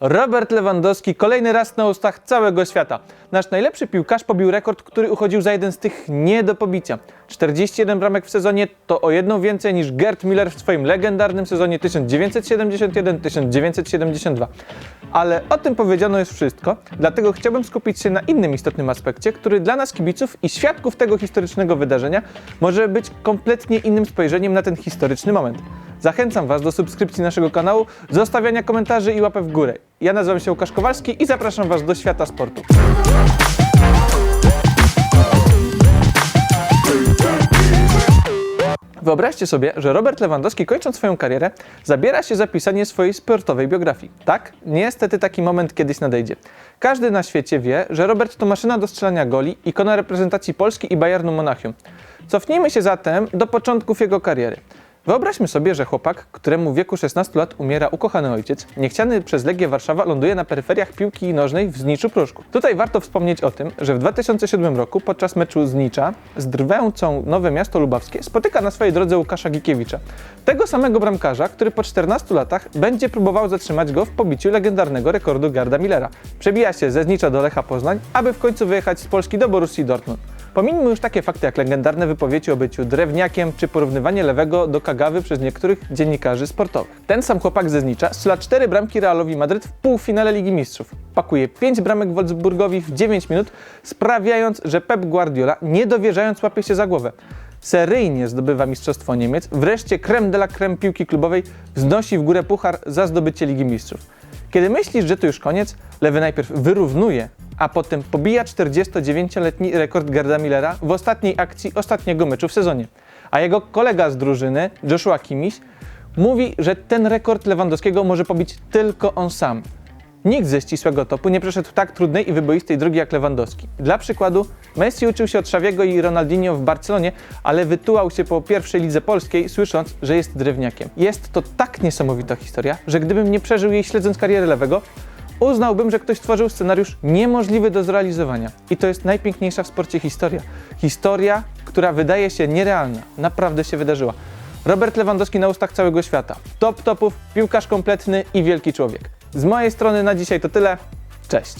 Robert Lewandowski kolejny raz na ustach całego świata. Nasz najlepszy piłkarz pobił rekord, który uchodził za jeden z tych nie do pobicia. 41 bramek w sezonie to o jedną więcej niż Gerd Müller w swoim legendarnym sezonie 1971-1972. Ale o tym powiedziano już wszystko, dlatego chciałbym skupić się na innym istotnym aspekcie, który dla nas kibiców i świadków tego historycznego wydarzenia może być kompletnie innym spojrzeniem na ten historyczny moment. Zachęcam Was do subskrypcji naszego kanału, zostawiania komentarzy i łapek w górę. Ja nazywam się Łukasz Kowalski i zapraszam Was do świata sportu. Wyobraźcie sobie, że Robert Lewandowski kończąc swoją karierę zabiera się za pisanie swojej sportowej biografii. Tak, niestety taki moment kiedyś nadejdzie. Każdy na świecie wie, że Robert to maszyna do strzelania goli, ikona reprezentacji Polski i Bayernu Monachium. Cofnijmy się zatem do początków jego kariery. Wyobraźmy sobie, że chłopak, któremu w wieku 16 lat umiera ukochany ojciec, niechciany przez Legię Warszawa ląduje na peryferiach piłki nożnej w Zniczu Pruszku. Tutaj warto wspomnieć o tym, że w 2007 roku podczas meczu Znicza z drwęcą Nowe Miasto Lubawskie spotyka na swojej drodze Łukasza Gikiewicza. Tego samego bramkarza, który po 14 latach będzie próbował zatrzymać go w pobiciu legendarnego rekordu Garda Millera. Przebija się ze Znicza do Lecha Poznań, aby w końcu wyjechać z Polski do Borussii Dortmund. Pominijmy już takie fakty jak legendarne wypowiedzi o byciu drewniakiem czy porównywanie lewego do Kagawy przez niektórych dziennikarzy sportowych. Ten sam chłopak ze Znicza strzela cztery bramki Realowi Madryt w półfinale Ligi Mistrzów. Pakuje pięć bramek Wolfsburgowi w 9 minut, sprawiając, że Pep Guardiola, nie dowierzając, łapie się za głowę. Seryjnie zdobywa Mistrzostwo Niemiec, wreszcie creme de la creme piłki klubowej wznosi w górę puchar za zdobycie Ligi Mistrzów. Kiedy myślisz, że to już koniec, Lewy najpierw wyrównuje, a potem pobija 49-letni rekord Gerda Millera w ostatniej akcji ostatniego meczu w sezonie. A jego kolega z drużyny, Joshua Kimmich, mówi, że ten rekord Lewandowskiego może pobić tylko on sam. Nikt ze ścisłego topu nie przeszedł tak trudnej i wyboistej drogi jak Lewandowski. Dla przykładu, Messi uczył się od Xaviego i Ronaldinho w Barcelonie, ale wytułał się po pierwszej lidze polskiej, słysząc, że jest drewniakiem. Jest to tak niesamowita historia, że gdybym nie przeżył jej śledząc karierę Lewego, uznałbym, że ktoś stworzył scenariusz niemożliwy do zrealizowania. I to jest najpiękniejsza w sporcie historia. Historia, która wydaje się nierealna, naprawdę się wydarzyła. Robert Lewandowski na ustach całego świata. Top topów, piłkarz kompletny i wielki człowiek. Z mojej strony na dzisiaj to tyle. Cześć.